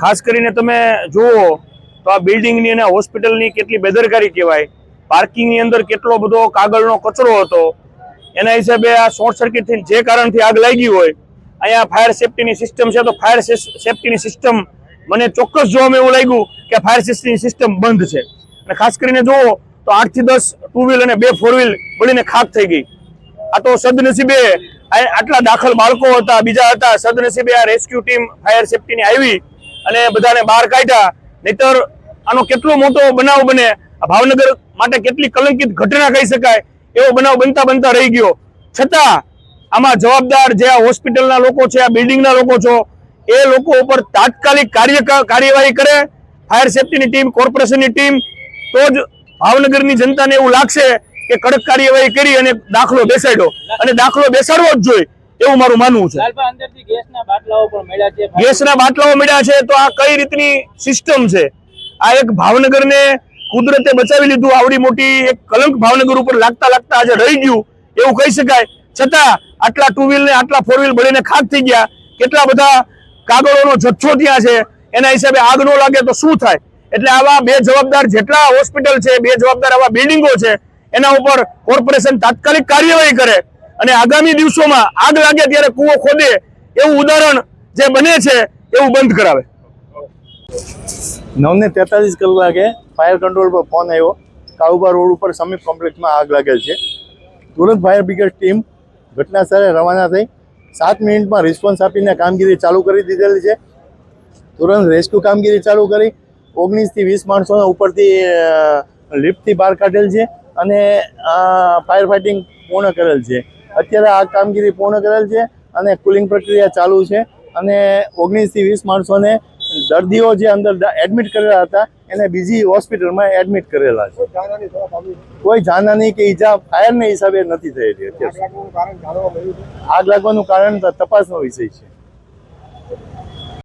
ખાસ કરીને તમે જુઓ તો આ બિલ્ડિંગની અને હોસ્પિટલની કેટલી બેદરકારી કહેવાય. પાર્કિંગની અંદર કેટલો બધો કાગળનો કચરો હતો. એના હિસાબે આ શોર્ટ સર્કિટથી જે કારણથી આગ લાગી હોય, અહીંયા ફાયર સેફટીની સિસ્ટમ છે, તો ફાયર સેફટીની સિસ્ટમ મને ચોક્કસ જોવામાં એવું લાગ્યું કે ફાયર સેફટીની સિસ્ટમ બંધ છે. અને ખાસ કરીને જુઓ તો આઠથી દસ ટુ વ્હીલ અને બે ફોર વ્હીલ બળીને ખાક થઈ ગઈ. આ તો સદનસીબે આટલા દાખલ બાળકો હતા, બીજા હતા, સદનસીબે આ રેસ્ક્યુ ટીમ ફાયર સેફટીની આવી. અને બધાને બહાર કાઢ્યા. નહીતર આનો કેટલો મોટો બનાવ બને. ભાવનગર માટે કેટલી કલંકિત ઘટના કહી શકાય એવો બનાવ બનતા બનતા રહી ગયો. છતાં આમાં જવાબદાર જે આ હોસ્પિટલના લોકો છે, આ બિલ્ડિંગના લોકો છો, એ લોકો ઉપર તાત્કાલિક કાર્ય કાર્યવાહી કરે. ફાયર સેફટીની ટીમ, કોર્પોરેશનની ટીમ, તો જ ભાવનગરની જનતાને એવું લાગશે કે કડક કાર્યવાહી કરી અને દાખલો બેસાડ્યો. અને દાખલો બેસાડવો જ જોઈએ. એવું મારું માનવું છે. લાલભાઈ અંદરથી ગેસના બાટલાઓ પણ મળ્યા છે. ગેસના બાટલાઓ મળ્યા છે તો આ કઈ રીતની સિસ્ટમ છે? આ એક ભાવનગરને કુદરતે બચાવી લીધું આવડી મોટી એક કલંક ભાવનગર ઉપર લાગતા લાગતા આજે રહી ગયું એવું કહી શકાય. છતાં આટલા ટુ વ્હીલ ને આટલા ફોર વ્હીલ બળીને ખાક થઈ ગયા. કેટલા બધા કાગળોનો જથ્થો ત્યાં છે એના હિસાબે આગ ન લાગે તો શું થાય? એટલે આવા બે જવાબદાર જેટલા હોસ્પિટલ છે બે જવાબદાર આવા બિલ્ડિંગો છે એના ઉપર કોર્પોરેશન તાત્કાલિક કાર્યવાહી કરે. અને આગામી દિવસોમાં આગ લાગે ત્યારે કૂવો ખોદે એવું ઉદાહરણ જે બને છે એવું બંધ કરાવે. નવને તેતાલીસ કલાકે ફાયર કંટ્રોલ પર ફોન આવ્યો. કાઉબા રોડ ઉપર સમીપ કોમ્પ્લેક્સમાં આગ લાગેલ છે. તુરંત ફાયર બ્રિગેડ ટીમ ઘટના સ્થળે રવાના થઈ સાત મિનિટમાં રિસ્પોન્સ આપીને કામગીરી ચાલુ કરી દીધેલી છે. તુરંત રેસ્ક્યુ કામગીરી ચાલુ કરી. ઓગણીસથી વીસ માણસોને ઉપરથી લિફ્ટથી બહાર કાઢેલ છે અને ફાયર ફાઇટિંગ પૂર્ણ કરેલ છે. અત્યારે આ કામગીરી પૂર્ણ કરેલ છે અને કુલિંગ પ્રક્રિયા ચાલુ છે. અને ઓગણીસથી વીસ માણસોને દર્દીઓ જે અંદર એડમિટ કરેલા હતા એને બીજી હોસ્પિટલમાં એડમિટ કરેલા છે. કોઈ જાનહાની કે ઈજા ફાયરને હિસાબે નથી થયેલી અત્યારે. આગ લાગવાનું કારણ તપાસનો વિષય છે.